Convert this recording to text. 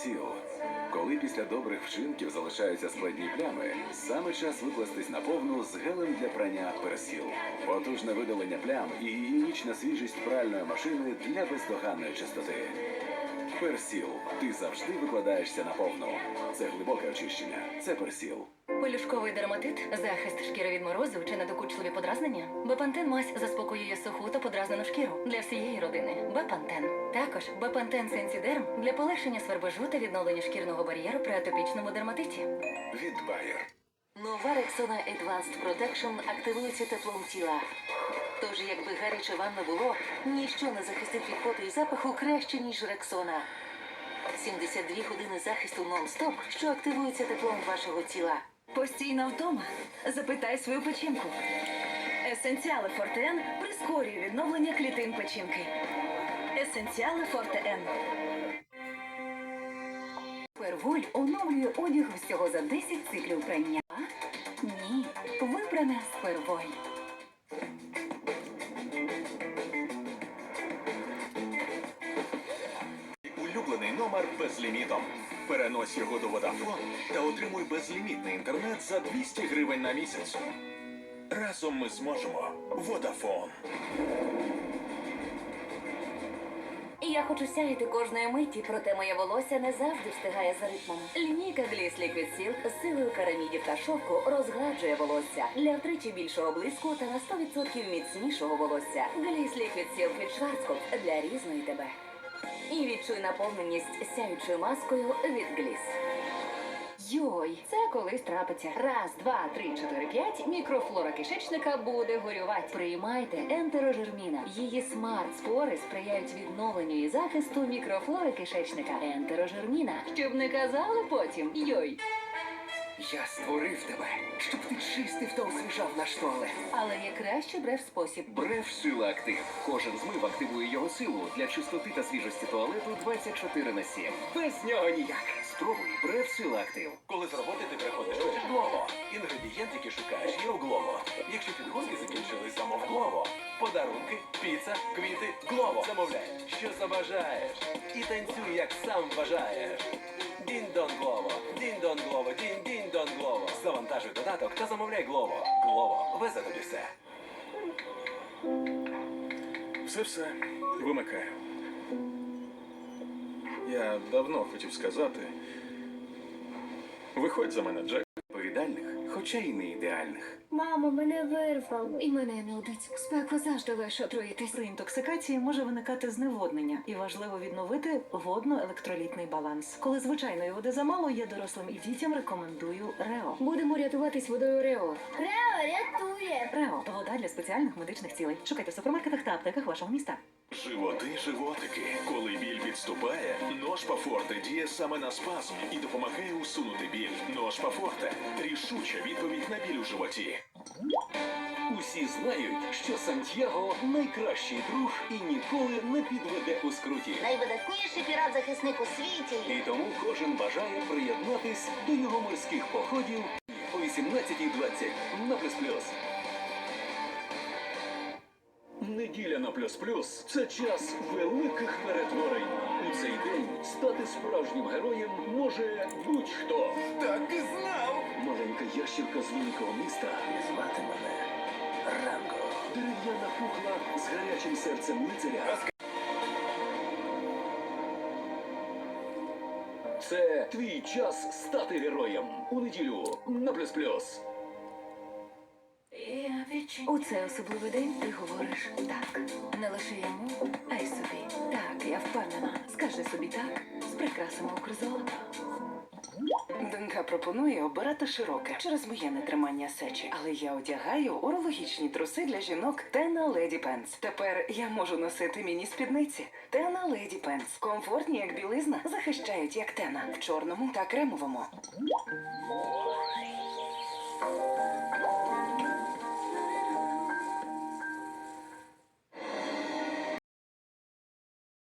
Персіл. Коли після добрих вчинків залишаються складні плями, саме час викластись на повну з гелем для прання персіл. Потужне видалення плям і гігієнічна свіжість пральної машини для бездоганної чистоти. Персіл. Ти завжди викладаєшся на повну. Це глибоке очищення. Це персіл. Пелюшковий дерматит, захист шкіри від морозу чи надокучливі подразнення. Бепантен мазь заспокоює суху та подразнену шкіру для всієї родини. Бепантен. Також Бепантен Сенсідерм для полегшення свербежу та відновлення шкірного бар'єру при атопічному дерматиті. Від Bayer. Нова Рексона Advanced Protection активується теплом тіла. Тож, якби гаряче вам не було, ніщо не захистить від поту і запаху краще, ніж Рексона. 72 години захисту нон-стоп, що активується теплом вашого тіла. Постійна втома? Запитай свою печінку. Есенціали Форте-Н прискорює відновлення клітин печінки. Есенціали Форте-Н. Перволь оновлює одяг всього за 10 циклів прання. Ні, вибрана з перволь. Улюблений номер безлімітом. Перенось його до Vodafone та отримуй безлімітний інтернет за 200 гривень на місяць. Разом ми зможемо. Vodafone. Я хочу сяяти кожної миті, проте моє волосся не завжди встигає за ритмом. Лінійка Gliss Liquid Silk з силою карамідів та шовку розгладжує волосся для втричі більшого блиску та на 100% міцнішого волосся. Gliss Liquid Silk від Schwarzkopf для різної тебе. І відчуй наповненість сяючою маскою від Gliss. Йой, це колись трапиться. Раз, два, три, чотири, п'ять. Мікрофлора кишечника буде горювати. Приймайте ентерожерміна. Її смарт-спори сприяють відновленню і захисту мікрофлори кишечника. Ентерожерміна. Щоб не казали потім. Йой. Я створив тебе, щоб ти чистив та освіжав наш туалет. Але є кращий брев спосіб. Бреф Сила Актив. Кожен змив активує його силу для чистоти та свіжості туалету 24 на 7. Без нього ніяк. Спробуй Бреф Сила Актив. Коли з роботи ти приходиш Глово. Інгредієнт, який шукаєш, є у Глово. Якщо підгузки закінчились, замов Глово. Подарунки, піца, квіти, Глово. Замовляй, що забажаєш. І танцюй, як сам бажаєш. Дін-дон Глово, дін-дон Глово, дін-дін-дон Глово. Завантажуй додаток та замовляй Глово. Глово, везе тобі все. Все все вимикаю. Я давно хотів сказати. Виходь за мене, Джек. Хоча й не ідеальних. Мамо, мене вирвало. І мене не нудить. Спеку завжди лише отруїтись. При інтоксикації може виникати зневоднення, і важливо відновити водно-електролітний баланс. Коли звичайної води замало, я дорослим і дітям рекомендую Рео. Будемо рятуватись водою Рео. Рео, рятує. Рео вода для спеціальних медичних цілей. Шукайте в супермаркетах та аптеках вашого міста. Животи, животики. Коли біль підступає, ножпа Форте діє саме на спазм і допомагає усунути біль. Ножпа Форте – рішуча відповідь на біль у животі. Усі знають, що Сантьяго найкращий друг і ніколи не підведе у скруті. Найвидатніший пірат-захисник у світі. І тому кожен бажає приєднатись до його морських походів о 18.20 на плюс Неділя на плюс плюс це час великих перетворень. У цей день стати справжнім героєм може будь-хто. Так і знав! Маленька ящірка з великого міста. Звати мене Ранго. Дерев'яна кукла з гарячим серцем лицаря. Це твій час стати героєм. У неділю на плюс плюс. У цей особливий день ти говориш так. Не лише йому, а й собі. Так, я впевнена. Скажи собі так з прикрасами укрзолота. Донька пропонує обирати широке через моє нетримання сечі, але я одягаю урологічні труси для жінок Тена Леді Пенс. Тепер я можу носити міні-спідниці. Тена Леді Пенс. Комфортні, як білизна, захищають як тена в чорному та кремовому.